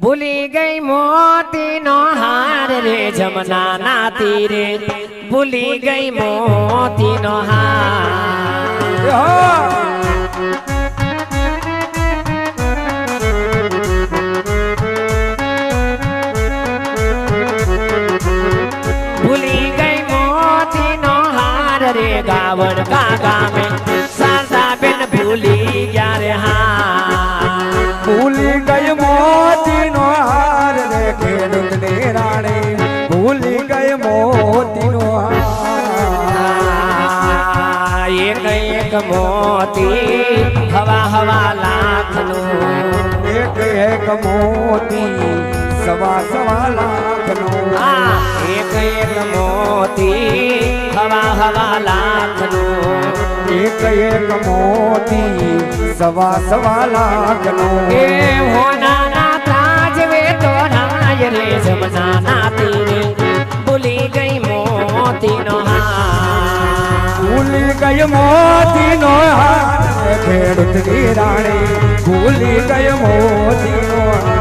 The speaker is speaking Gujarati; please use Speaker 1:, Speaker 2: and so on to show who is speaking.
Speaker 1: ભૂલી ગઈ મોતી નો હાર રે જમના ના તીરે ભૂલી ગઈ મોતી નો હાર ભૂલી ગઈ મોતી નો હાર રે ગાવણ કા ગામે સારદા બેન ભૂલી ગયા રે હા
Speaker 2: ભૂલી ગઈ મોતીનો મોતીનો
Speaker 1: એક એક મોતી હવા હવા લાખનું.
Speaker 2: એક એક મોતી સવા સવા લાખનો.
Speaker 1: એક એક મોતી હવા હવા લાખનું.
Speaker 2: એક એક મોતી સવા સવા લાખનો.
Speaker 1: એ હોનાના ત્રાજવે તો રાય રે જમના ભૂલી
Speaker 2: મોતી નો હાર ખેડૂતની રાણી ભૂલી ગઈ મોતીનો હાર